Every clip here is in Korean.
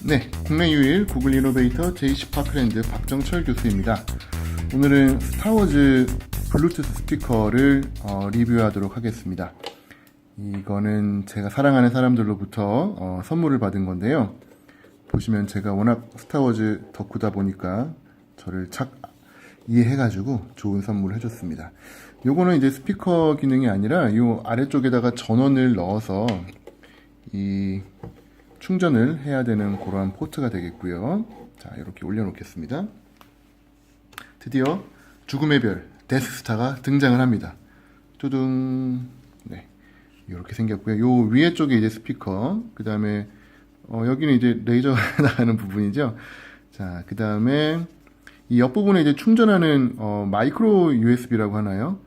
네, 국내 유일 구글 이노베이터 JC 파크랜드 박정철 교수입니다. 오늘은 스타워즈 블루투스 스피커를 어, 리뷰하도록 하겠습니다. 이거는 제가 사랑하는 사람들로부터 어, 선물을 받은 건데요. 보시면 제가 워낙 스타워즈 덕후다 보니까 저를 착 이해해가지고 좋은 선물을 해줬습니다. 요거는 이제 스피커 기능이 아니라 요 아래쪽에다가 전원을 넣어서 이 충전을 해야 되는 그러한 포트가 되겠고요. 자, 이렇게 올려놓겠습니다. 드디어 죽음의 별 데스스타가 등장을 합니다. 뚜둥. 네. 이렇게 생겼고요. 요 위에 쪽에 이제 스피커, 그 다음에 어, 여기는 이제 레이저가 나가는 부분이죠. 자, 그 다음에 이 옆부분에 이제 충전하는 어, 마이크로 USB라고 하나요?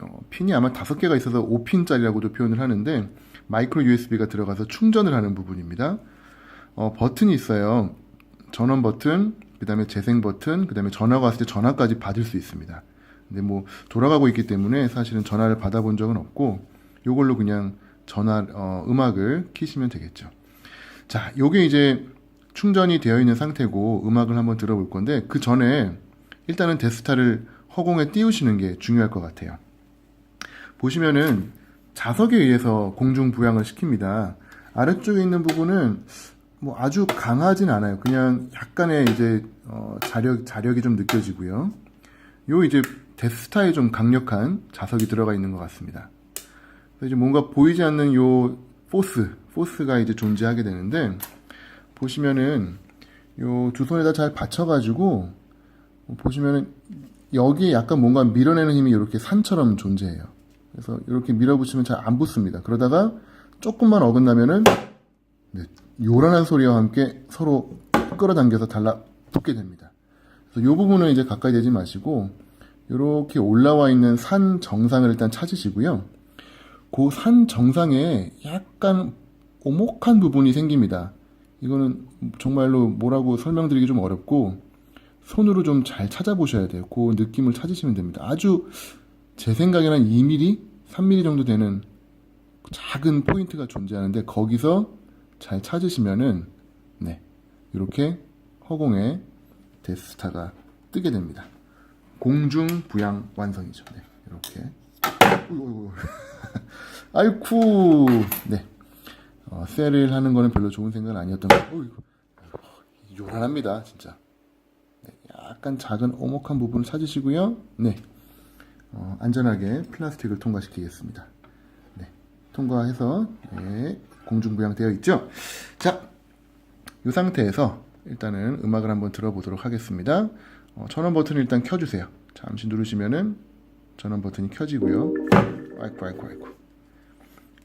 어, 핀이 아마 다섯 개가 있어서 5핀짜리라고도 표현을 하는데 마이크로 USB가 들어가서 충전을 하는 부분입니다. 어, 버튼이 있어요. 전원 버튼, 그 다음에 재생 버튼, 그 다음에 전화가 왔을 때 전화까지 받을 수 있습니다. 근데 뭐 돌아가고 있기 때문에 사실은 전화를 받아본 적은 없고 요걸로 그냥 전화 어, 음악을 키시면 되겠죠. 자, 요게 이제 충전이 되어 있는 상태고 음악을 한번 들어볼 건데 그 전에 일단은 데스타를 허공에 띄우시는 게 중요할 것 같아요. 보시면은 자석에 의해서 공중 부양을 시킵니다. 아래쪽에 있는 부분은 뭐 아주 강하진 않아요. 그냥 약간의 이제 어, 자력 자력이 좀 느껴지고요. 요 이제 데스타에 좀 강력한 자석이 들어가 있는 것 같습니다. 이제 뭔가 보이지 않는 요 포스, 포스가 이제 존재하게 되는데 보시면은 요 두 손에다 잘 받쳐가지고 보시면은 여기에 약간 뭔가 밀어내는 힘이 이렇게 산처럼 존재해요. 그래서 이렇게 밀어붙이면 잘 안 붙습니다. 그러다가 조금만 어긋나면은 네, 요란한 소리와 함께 서로 끌어당겨서 달라붙게 됩니다. 그래서 이 부분은 이제 가까이 대지 마시고 이렇게 올라와 있는 산 정상을 일단 찾으시고요. 그 산 정상에 약간 오목한 부분이 생깁니다. 이거는 정말로 뭐라고 설명드리기 좀 어렵고 손으로 좀 잘 찾아보셔야 돼요. 그 느낌을 찾으시면 됩니다. 아주 제 생각에는 한 2mm, 3mm 정도 되는 작은 포인트가 존재하는데 거기서 잘 찾으시면은 네 이렇게 허공에 데스타가 뜨게 됩니다. 공중 부양 완성이죠. 네 이렇게. 아이쿠 네 어, 셀을 하는 거는 별로 좋은 생각은 아니었던 것 같고. 아이고, 요란합니다 진짜. 네, 약간 작은 오목한 부분을 찾으시고요. 네. 어, 안전하게 플라스틱을 통과시키겠습니다. 네, 통과해서 네, 공중부양되어 있죠. 자, 이 상태에서 일단은 음악을 한번 들어보도록 하겠습니다. 어, 전원 버튼을 일단 켜주세요. 잠시 누르시면은 전원 버튼이 켜지고요. 아이쿠 아이쿠 아이쿠.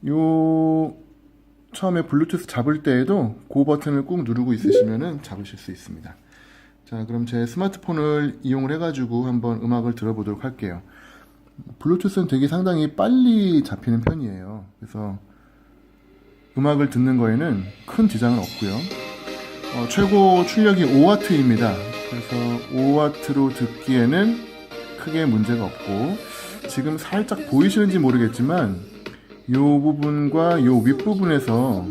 요 처음에 블루투스 잡을 때에도 그 버튼을 꾹 누르고 있으시면은 잡으실 수 있습니다. 자, 그럼 제 스마트폰을 이용을 해가지고 한번 음악을 들어보도록 할게요. 블루투스는 되게 상당히 빨리 잡히는 편이에요. 그래서 음악을 듣는 거에는 큰 지장은 없고요. 어, 최고 출력이 5W입니다. 그래서 5W로 듣기에는 크게 문제가 없고 지금 살짝 보이시는지 모르겠지만 이 부분과 이 윗부분에서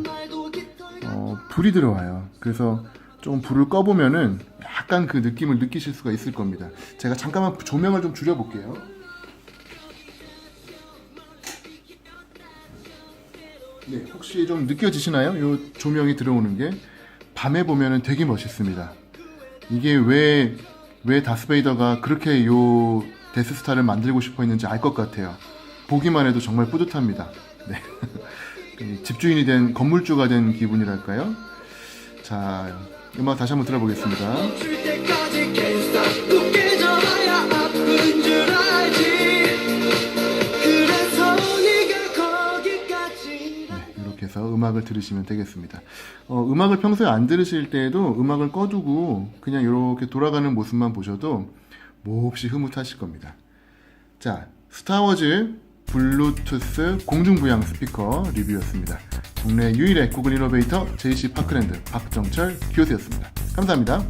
어, 불이 들어와요. 그래서 좀 불을 꺼보면은 약간 그 느낌을 느끼실 수가 있을 겁니다. 제가 잠깐만 조명을 좀 줄여볼게요. 네, 혹시 좀 느껴지시나요? 이 조명이 들어오는 게 밤에 보면은 되게 멋있습니다. 이게 왜, 왜 다스베이더가 그렇게 요 데스스타를 만들고 싶어 했는지 알 것 같아요. 보기만 해도 정말 뿌듯합니다. 네. 이 집주인이 된, 건물주가 된 기분이랄까요? 자, 음악 다시 한번 들어보겠습니다. 음악을 들으시면 되겠습니다. 어, 음악을 평소에 안 들으실 때에도 음악을 꺼두고 그냥 이렇게 돌아가는 모습만 보셔도 몹시 흐뭇하실 겁니다. 자, 스타워즈 블루투스 공중부양 스피커 리뷰였습니다. 국내 유일의 구글 이노베이터 JC 파크랜드 박정철 교수였습니다. 감사합니다.